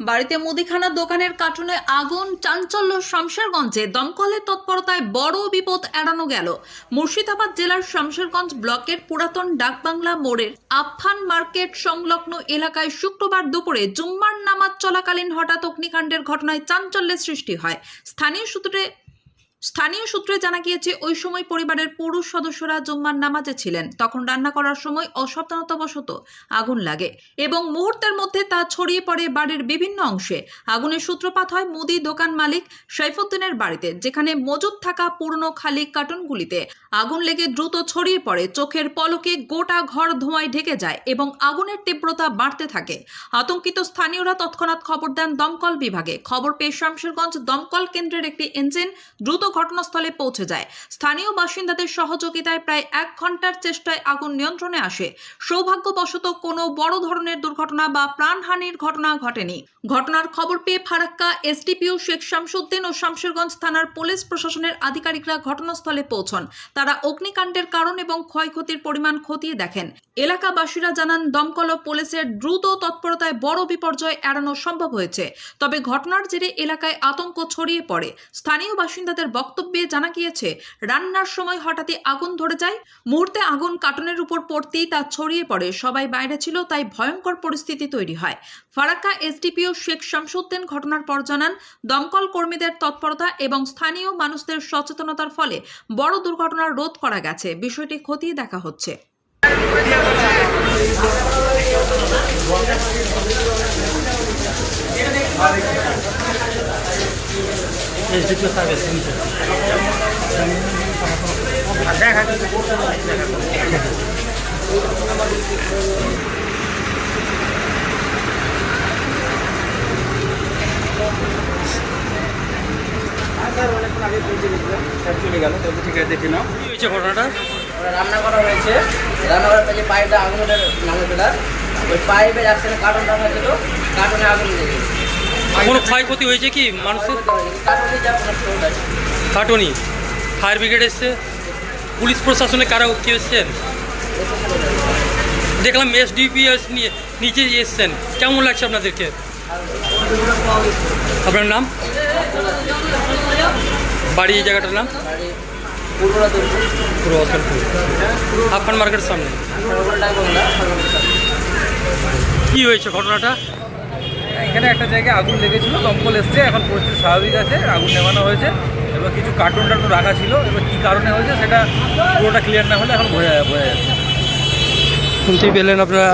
বাড়িতে মুদিখানা দোকানের কার্টুনে আগুন, চাঞ্চল্য শামশেরগঞ্জে দমকলের তৎপরতায় বড় বিপদ এড়ানো গেল। মুর্শিদাবাদ জেলার শামশেরগঞ্জ ব্লকের পুরাতন ডাকবাংলা মোড়ের আফফান মার্কেট সংলগ্ন এলাকায় শুক্রবার দুপুরে জুম্মার নামাজ চলাকালীন হঠাৎ অগ্নিকাণ্ডের ঘটনায় চাঞ্চল্যের সৃষ্টি হয়। স্থানীয় সূত্রে স্থানীয় সূত্রে জানা গিয়েছে, ওই সময় পরিবারের পুরুষ সদস্যরা জুম্মার নামাজে ছিলেন। তখন রান্না করার সময় অসাবধানতাবশত আগুন লাগে এবং মুহূর্তের মধ্যে তা ছড়িয়ে পড়ে বাড়ির বিভিন্ন অংশে। আগুনের সূত্রপাত হয় মুদি দোকান মালিক সাইফুদ্দিনের বাড়িতে, যেখানে মজুদ থাকা পুরনো খালি কার্টুনগুলিতে। আগুন লেগে দ্রুত ছড়িয়ে পড়ে, চোখের পলকে গোটা ঘর ধোঁয়ায় ঢেকে যায় এবং আগুনের তীব্রতা বাড়তে থাকে। আতঙ্কিত স্থানীয়রা তৎক্ষণাৎ খবর দেন দমকল বিভাগে। খবর পেয়ে শামশেরগঞ্জ দমকল কেন্দ্রের একটি ইঞ্জিন দ্রুত ঘটনাস্থলে পৌঁছে যায়। স্থানীয় বাসিন্দাদের সহযোগিতায় প্রায় এক ঘণ্টার চেষ্টায় আগুন নিয়ন্ত্রণে আসে। সৌভাগ্যবশত কোনো বড় ধরনের দুর্ঘটনা বা প্রাণহানির ঘটনা ঘটেনি। ঘটনার খবর পেয়ে ফারাক্কা এসডিপিও শেখ শামসুদ্দিন ও শামশেরগঞ্জ থানার পুলিশ প্রশাসনের আধিকারিকরা ঘটনাস্থলে পৌঁছন। তারা অগ্নিকাণ্ডের কারণ এবং ক্ষয়ক্ষতির পরিমাণ খতিয়ে দেখেন। এলাকাবাসীরা জানান দমকল পুলিশের দ্রুত তৎপরতায় বড় বিপর্যয় এড়ানো সম্ভব হয়েছে। তবে ঘটনার জেরে এলাকায় আতঙ্ক ছড়িয়ে পড়ে। স্থানীয় বাসিন্দাদের বক্তব্যে জানা গিয়েছে, রান্নার সময় হঠাৎই আগুন ধরে যায়। মুহূর্তে আগুন কার্টনের উপর পড়তেই তা ছড়িয়ে পড়ে। সবাই বাইরে ছিল, তাই ভয়ঙ্কর পরিস্থিতি তৈরি হয়। ফারাক্কা এসডিপিও শেখ শামসুদ্দিন ঘটনার পর জানান, দমকল কর্মীদের তৎপরতা এবং স্থানীয় মানুষদের সচেতনতার ফলে বড় দুর্ঘটনা রোধ করা গেছে। বিষয়টি খতিয়ে দেখা হচ্ছে এসডিপিও সার্ভিস দেখা চলে গেল তো ঠিক আছে দেখে নাও কি হয়েছে ঘটনাটা ওরা রান্না করা হয়েছে রান্না করার পর যে পাইপটা আগুনের নামে তোলা ওই পাইপের একসাথে কার্টন রাখা ছিল কার্টনে আগুন লেগে কোনো ক্ষয়ক্ষতি হয়েছে কি মানুষের? কাটনি, ফায়ার ব্রিগেড এসছে। পুলিশ প্রশাসনে কারা কি এসছেন দেখলাম এসডিপিএস নিয়ে, নিচে এসছেন। কেমন লাগছে আপনাদেরকে? আপনার নাম? বাড়ি, এই জায়গাটার নাম? পুরো অসলপুর আফান মার্কেটের সামনে। কি হয়েছে ঘটনাটা? এখানে একটা জায়গায় আগুন লেগেছিল, দমকল এসছে, এখন পরিস্থিতি স্বাভাবিক আছে, আগুন নেভানো হয়েছে। এবার কিছু কার্টুন টার্টুন রাখা ছিল, এবার কী কারণে হয়েছে সেটা পুরোটা ক্লিয়ার না হলে এখন বোঝা বোঝা যাচ্ছে। শুনতেই পেলেন আপনারা